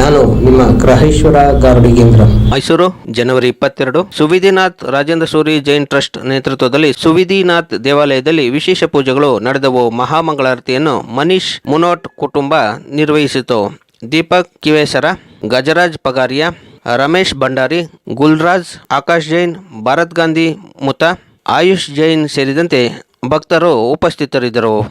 ನಾನು ನಿಮ್ಮ ಗ್ರಹೇಶ್ವರ ಗಾರ್ಡಿಗೇಂದ್ರ ಮೈಸೂರು, ಜನವರಿ ಇಪ್ಪತ್ತೆರಡು. ಸುವಿಧಿನಾಥ್ ರಾಜೇಂದ್ರ ಸೂರಿ ಜೈನ್ ಟ್ರಸ್ಟ್ ನೇತೃತ್ವದಲ್ಲಿ ಸುವಿಧಿನಾಥ್ ದೇವಾಲಯದಲ್ಲಿ ವಿಶೇಷ ಪೂಜೆಗಳು ನಡೆದವು. ಮಹಾಮಂಗಳಾರತಿಯನ್ನು ಮನೀಶ್ ಮುನೋಟ್ ಕುಟುಂಬ ನಿರ್ವಹಿಸಿತು. ದೀಪಕ್ ಕಿವೇಸರ, ಗಜರಾಜ್ ಪಗಾರಿಯಾ, ರಮೇಶ್ ಭಂಡಾರಿ, ಗುಲ್ರಾಜ್ ಆಕಾಶ್ ಜೈನ್, ಭಾರತ್ ಗಾಂಧಿ ಮುತ, ಆಯುಷ್ ಜೈನ್ ಸೇರಿದಂತೆ उपस्थित उपस्थितरिद्दरु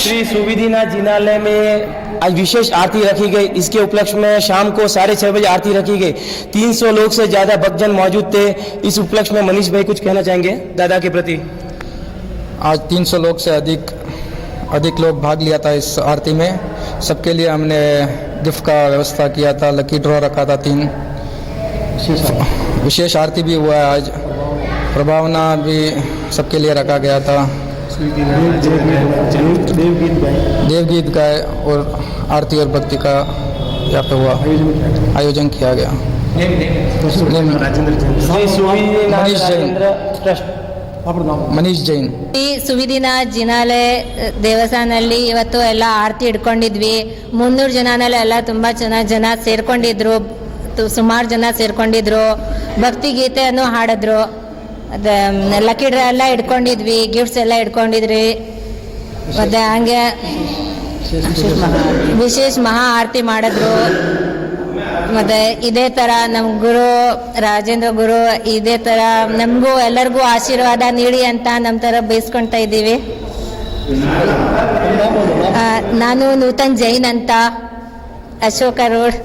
श्री सुविधिनाथ जिनालय में आज विशेष आरती रखी गई। इसके उपलक्ष्य में शाम को साढ़े छह बजे आरती रखी गई। 300 लोग से ज़्यादा भक्तजन मौजूद थे। इस उपलक्ष्य में मनीष भाई कुछ कहना चाहेंगे दादा के प्रति? आज 300 लोग से अधिक अधिक लोग भाग लिया था इस आरती में। सबके लिए हमने गिफ्ट का व्यवस्था किया था लकी ड्रॉ रखा था तीन। विशेष आरती भी हुआ है आज। प्रभावना भी सबके लिए रखा गया था। देवगीत गाए और आरती और भक्ति का यहाँ पे हुआ आयोजन किया गया श्री सुविधिनाथ मनीष जैन। राजेंद्र ट्रस्ट मनीष जैन ಈ ಸುವಿದಿನ ಜಿನಾಲೆ ದೇವಸ್ಥಾನದಲ್ಲಿ ಇವತ್ತು ಎಲ್ಲ ಆರತಿ ಇಟ್ಕೊಂಡಿದ್ವಿ ಮುನ್ನೂರು ಜನನೆಲ್ಲ ಎಲ್ಲ ತುಂಬ ಚೆನ್ನಾಗಿ ಜನ ಸೇರ್ಕೊಂಡಿದ್ರು ಸುಮಾರು ಜನ ಸೇರ್ಕೊಂಡಿದ್ರು ಭಕ್ತಿ ಗೀತೆಯನ್ನು ಹಾಡಿದ್ರು ಅದ ಲಕ್ಕಿ ಡ್ರಾ ಎಲ್ಲ ಇಟ್ಕೊಂಡಿದ್ವಿ ಗಿಫ್ಟ್ಸ್ ಎಲ್ಲ ಇಟ್ಕೊಂಡಿದ್ರಿ. ಮತ್ತೆ ಹಂಗೆ ವಿಶೇಷ ಮಹಾ ಆರತಿ ಮಾಡಿದ್ರು. ಮತ್ತೆ ಇದೇ ತರ ನಮ್ ಗುರು ರಾಜೇಂದ್ರ ಗುರು, ಇದೇ ತರ ನಮಗೂ ಎಲ್ಲರಿಗೂ ಆಶೀರ್ವಾದ ನೀಡಿ ಅಂತ ನಮ್ಮ ತರ ಬೇಯಿಸ್ಕೊಳ್ತಾ ಇದ್ದೀವಿ. ನಾನು ನೂತನ್ ಜೈನ್ ಅಂತ, ಅಶೋಕ ರೋಡ್.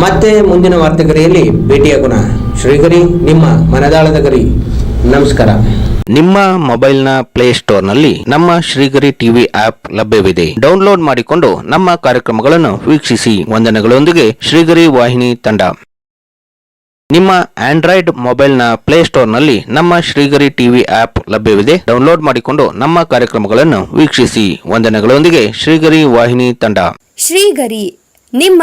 ಮತ್ತೆ ಮುಂದಿನ ವಾರ್ತೆಗರಿಯಲ್ಲಿ ಭೇಟಿಯಾಗೋಣ ಶ್ರೀಗರಿ ನಿಮ್ಮ ಮನದಾಳದ ಗರಿ. ನಮಸ್ಕಾರ. ನಿಮ್ಮ ಮೊಬೈಲ್ನ ಪ್ಲೇಸ್ಟೋರ್ನಲ್ಲಿ ನಮ್ಮ ಶ್ರೀಗರಿ ಟಿವಿ ಆಪ್ ಲಭ್ಯವಿದೆ. ಡೌನ್ಲೋಡ್ ಮಾಡಿಕೊಂಡು ನಮ್ಮ ಕಾರ್ಯಕ್ರಮಗಳನ್ನು ವೀಕ್ಷಿಸಿ. ವಂದನೆಗಳೊಂದಿಗೆ ಶ್ರೀಗರಿ ವಾಹಿನಿ ತಂಡ. ನಿಮ್ಮ ಆಂಡ್ರಾಯ್ಡ್ ಮೊಬೈಲ್ನ ಪ್ಲೇಸ್ಟೋರ್ನಲ್ಲಿ ನಮ್ಮ ಶ್ರೀಗರಿ ಟಿವಿ ಆಪ್ ಲಭ್ಯವಿದೆ. ಡೌನ್ಲೋಡ್ ಮಾಡಿಕೊಂಡು ನಮ್ಮ ಕಾರ್ಯಕ್ರಮಗಳನ್ನು ವೀಕ್ಷಿಸಿ. ವಂದನೆಗಳೊಂದಿಗೆ ಶ್ರೀಗರಿ ವಾಹಿನಿ ತಂಡ. ಶ್ರೀಗರಿ ನಿಮ್ಮ